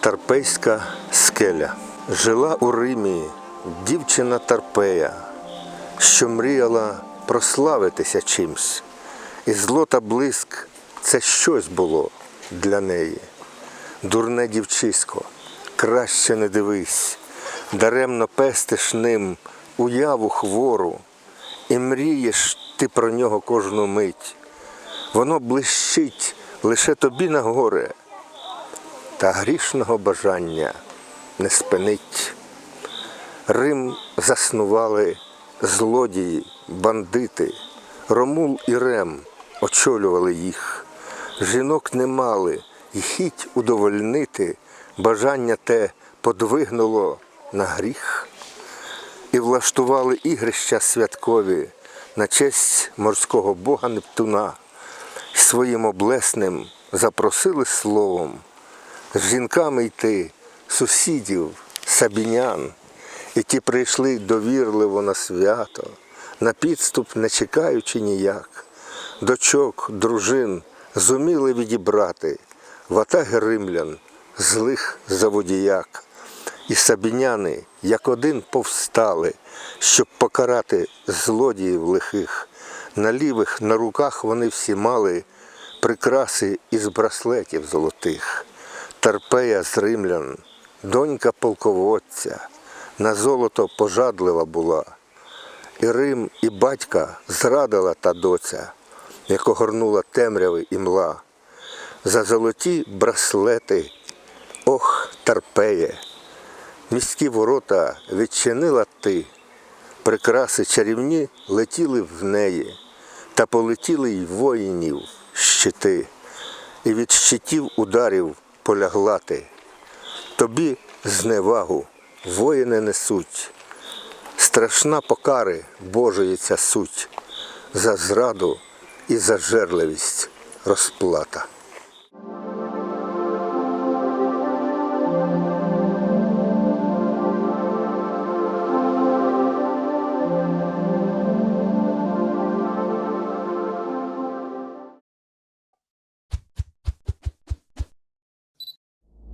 Тарпейська скеля. Жила у Римі дівчина Тарпея, що мріяла прославитися чимсь. І зло та блиск це щось було для неї. Дурне дівчисько, краще не дивись, даремно пестиш ним уяву хвору, і мрієш ти про нього кожну мить. Воно блищить лише тобі на горе, та грішного бажання не спинить. Рим заснували злодії, бандити, Ромул і Рем очолювали їх. Жінок не мали, і хіть удовольнити, бажання те подвигнуло на гріх. І влаштували ігрища святкові на честь морського бога Нептуна. Своїм облесним запросили словом з жінками йти, сусідів, сабінян, і ті прийшли довірливо на свято, на підступ не чекаючи ніяк. Дочок, дружин зуміли відібрати, ватаги римлян, злих заводіяк. І сабіняни, як один, повстали, щоб покарати злодіїв лихих. На лівих, на руках вони всі мали прикраси із браслетів золотих. Тарпея з римлян, донька полководця, на золото пожадлива була. І Рим, і батька зрадила та доця, як огорнула темряви і мла. За золоті браслети, ох, Тарпеє, міські ворота відчинила ти, прикраси чарівні летіли в неї, та полетіли й воїнів щити, і від щитів ударів полягла ти. Тобі зневагу воїни несуть, страшна покари Божої ця суть, за зраду і за жерливість розплата.